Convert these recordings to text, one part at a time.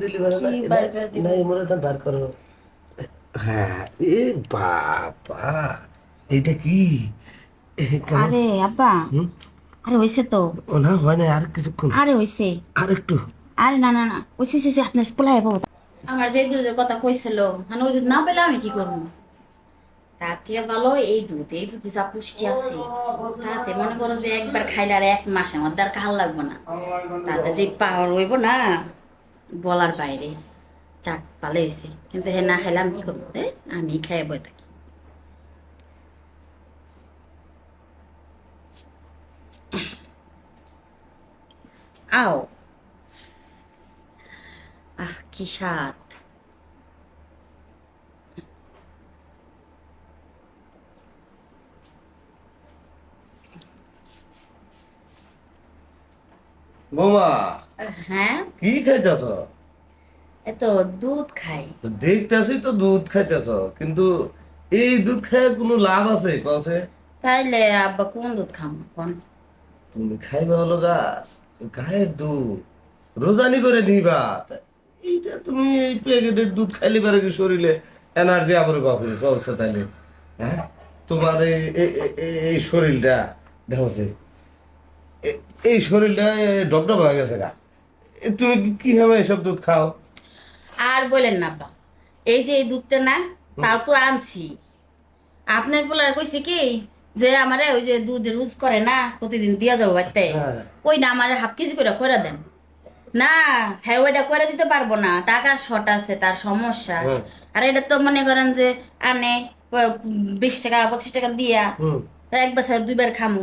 দিলি মানে না কি বার করে দিব? না এই মনে বার করো হ্যাঁ এ বাবা এইটা কি আরে আব্বা আরে হইছে তো ও না হয় না আর কিছুক্ষণ আরে হইছে আর একটু আরে না না না হইছে আপনার পোলাই পাবো আমার যে দুধের কথা কইছিল মানে ওই দুধ না পেলে আমি কি করব তার থেকে ভালো, এই দুধ, এই দুধে যা পুষ্টি আছে, তাতে মনে করো যে একবার খাইলে আর এক মাসে আমার লাগবো না। তাতে যে পাওয়ার না, বলার বাইরে, চাক ভালো হয়েছে কিন্তু না খাইলে আমি কি করব রে? আমি খাইয়ে বই থাকি। আও। আহ, কি স্বাদ। বোমা হ্যাঁ? কি খাইতেছ? এ দুধ খাই। দেখতেছি তো দুধ খাইতেছ কিন্তু এই দুধ খায় কোনো লাভ আছে? কছে তাইলে আব্বা কোন দুধ খাম কোন তুমি খাইবে হলো গা গায়ের দুধ। রোজানি করে নিবা। এইটা তুমি এই প্যাকেটের দুধ খাইলে পারে কি শরীরে এনার্জি আবার বাপরে কছে তাইলে হ্যাঁ? তোমার এই এই- শরীরটা দেখো এই শরীরটা ডবডব হয়ে গেছে গা। তুমি কি- হবে এসব দুধ খাও? আর বলেন না আব্বা। এই যে এই দুধটা না তাও তো আনছি। আপনার পোলার কইছে কি যে আমারে ওই যে দুধ রুজ করে না প্রতিদিন দিয়া যাব বাড়তে। হ্যাঁ। ওই না আমারে হাফ কেজি করে করে দেন। না হ্যাঁ ওইটা করে দিতে পারব না। টাকার শর্ট আছে তার সমস্যা। আর এটা তো মনে করেন যে আনে বিশ টাকা পঁচিশ টাকা দিয়া। এক বছর দুইবার খামু।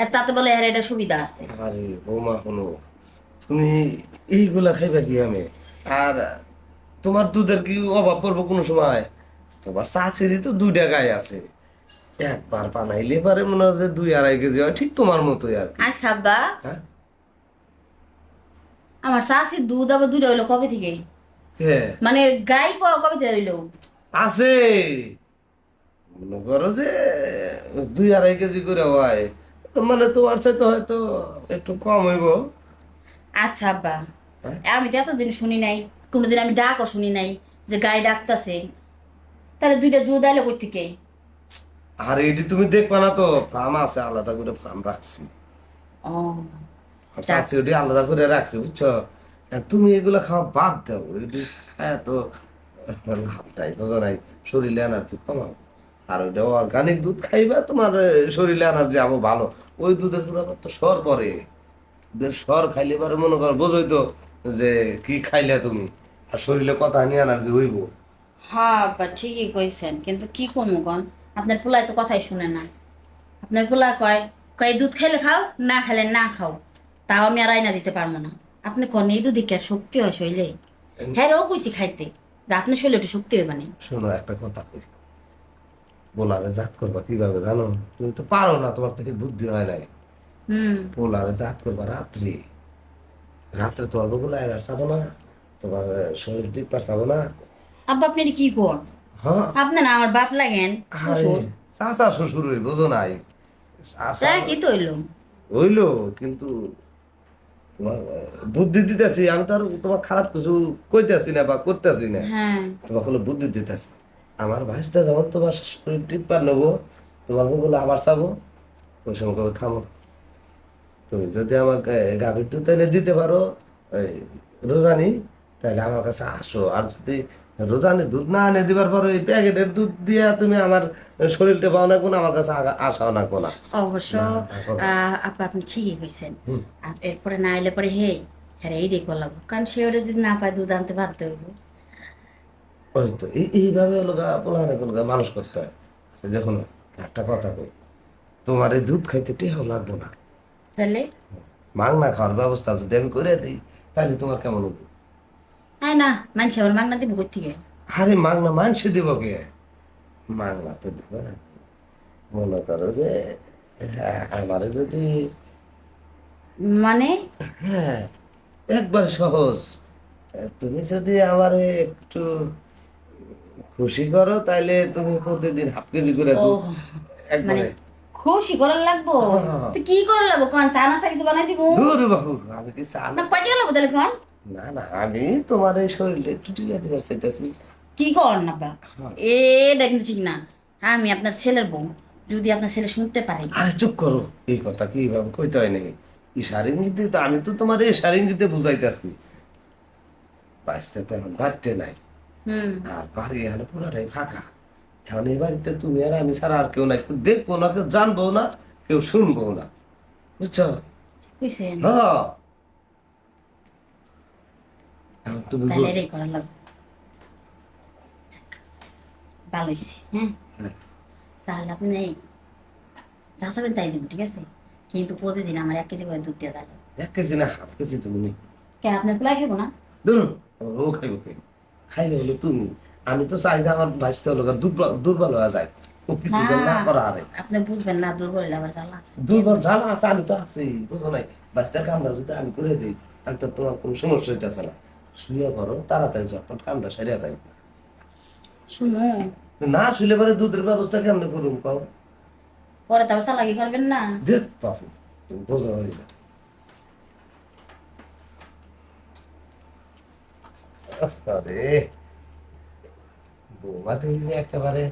আর তাতে বলে হ্যাঁ এটা সুবিধা আছে। আরে বৌমা তুমি এইগুলা খাইবা কি আমি? আর তোমার দুধের কি অভাব পড়ব কোনো সময়? তোমার চাষেরই তো দুইটা গায়ে আছে। একবার বানাইলে পারে মনে হয় যে দুই আড়াই কেজি হয় ঠিক তোমার মতোই আর কি। আচ্ছা হ্যাঁ? আমার শাশির দুধ আবার দুধ হইল কবে থেকে? হ্যাঁ মানে গাই কবে থেকে হইল? আছে। মনে করো যে দুই আড়াই কেজি করে হয়। মানে তোমার সাথে হয়তো একটু কম হইব। আচ্ছা আব্বা হ্যাঁ? আমি তো এতদিন শুনি নাই কোনোদিন আমি ডাকও শুনি নাই যে গায়ে ডাকতাছে। তাহলে দুইটা দুধ আইলো কই থেকে? আর এটি তুমি দেখবা না তো ফার্ম আছে আলাদা করে ফার্ম রাখছি। ও ওটি আলাদা করে রাখছি বুঝছ? তুমি এগুলো খাওয়া বাদ দাও এটি খায় তো লাভ নাই বোঝো নাই শরীরে এনার্জি কমাও আর ওইটা অর্গানিক দুধ খাইবা তোমার শরীরে এনার্জি আবো ভালো। ওই দুধের পুরো তো সর পরে। দুধের সর খাইলে এবারে মনে করো বোঝোই তো যে কি খাইলে তুমি। আর শরীরে কত হানি এনার্জি হইব। হ্যাঁ আব্বা ঠিকই কইছেন। কিন্তু কি করব আপনার পোলায় তো কথাই শুনে না। আপনার পোলা কয় কয় দুধ খাইলে খাও না খাইলে না খাও। তাও আমি আর আইনা দিতে পারব না। আপনি কন এই দুধে কি আর শক্তি হয় শৈলে হ্যাঁ ও কইছি খাইতে। যে আপনার শৈলে একটু শক্তি হইবা না। শোনো একটা কথা কই। বলারে জাত করবা কীভাবে জানো? তুমি তো পারো না তোমার থেকে বুদ্ধি হয় নাই। পোলারে জাত করবা রাত্রি। রাত্রে তোমার বগুলো আর চাবো না তোমার শরীর টিপার চাবো না। আব্বা আপনি কি হ্যাঁ। আপনি না আমার বাপ লাগেন শ্বশুর। চাচা বোঝো নাই। চাচা কি তো হইল? হইল কিন্তু তোমার বুদ্ধি দিতেছি। আমি তো আর তোমার খারাপ কিছু কইতেছি না বা করতেছি না। হ্যাঁ। তোমাকে বুদ্ধি দিতেছি। আমার ভাইসটা যখন তোমার শরীর টিপার নেব তোমার বগুলো আবার চাবো ওই সময় থামো। তুমি যদি আমাকে গাভীর দুধ এনে দিতে পারো এই রোজানি তাহলে আমার কাছে আসো। আর যদি রোজানি দুধ না এনে দিবার পর এই প্যাকেটের দুধ দিয়ে তুমি আমার শরীরটা পাও না কোন আমার কাছে আসাও না। কোনা অবশ্য আপা আপনি ঠিকই কইছেন। এরপরে না এলে পরে হে হ্যাঁ এই রে করলাম। কারণ সে ওটা যদি না পায় দুধ আনতে বাধ্য হইব। ওই এইভাবে হলো গা পোলাহানে গা মানুষ করতে হয়। যখন একটা কথা কই তোমার এই দুধ খাইতে টেহাও লাগবো না। তাহলে? মাংনা খাওয়ার ব্যবস্থা যদি আমি করে দিই তাহলে তোমার কেমন হবে আয় না মানুষ আমার মাগনা দিব কই থেকে? আরে মাংনা মানসে দিব কে? মাংনা তো দিব মনে করো যে হ্যাঁ, আমারে যদি মানে? হ্যাঁ একবার সহজ। তুমি যদি আমারে একটু খুশি করো তাইলে তুমি প্রতিদিন হাফ কেজি করে ও দুধ মানে একবারে। খুশি করার লাগবো? হ্যাঁ। তো কি করার লাগবো? কোন চা নাস্তা কিছু বানাই দিব? দূর বাবু আমি কি চা না না- পাঠিয়ে লাগবো তাহলে কোন? না না আমি তোমার এই শরীরে একটু টিকা দিবার চাইতেছি। কি করেন না বা। এটা কিন্তু ঠিক না। আমি আপনার ছেলের বউ যদি আপনার ছেলে শুনতে পারে। আরে চুপ করো। এই কথা কি ভাবে কইতে হয় নাকি? ইশার ইঙ্গিতে তো আমি তো তোমার এই ইশার ইঙ্গিতে বুঝাইতেছি। বাঁচতে তো এখন বাড়তে নাই। আর বাড়ি এখানে পুরাটাই ফাঁকা। এখন এই বাড়িতে তুমি আর আমি ছাড়া আর কেউ নাই। কেউ দেখব না কেউ জানব না কেউ শুনব না। বুঝছ? হ্যাঁ তুমি তাহলে ভালো হ্যাঁ? হ্যাঁ। তাহলে আপনি যা চাবেন তাই দেবেন ঠিক আছে? কিন্তু প্রতিদিন আমার এক কেজি করে দুধ দিয়ে তাহলে এক কেজি না হাফ কেজি তুমি কে আপনার পোলাই খাব না? ধরুন ও খাইব খাইব খাইবে হলো তুমি। আমি তো চাই যে আমার হলো দুর্বল দুর্বল হয়ে যায়। ও কিছু না করা আরে আপনি বুঝবেন না দুর্বল জ্বালা আছে। দুর্বল জ্বালা আছে আমি তো আছি বুঝো নাই। কামটা যদি আমি করে দিই তাহলে তো তোমার কোনো সমস্যা হইতেছে না। শুয়ে পড়ো তাড়াতাড়ি চটপট কামটা সেরে যায় শুনো। না শুলে পরে দুধের ব্যবস্থা কেমনে করুন কও? পরে তো চালাকি করবেন না। দেখ বাপু বোঝা হয়ে যায় আরে বৌমা দেখি যে একেবারে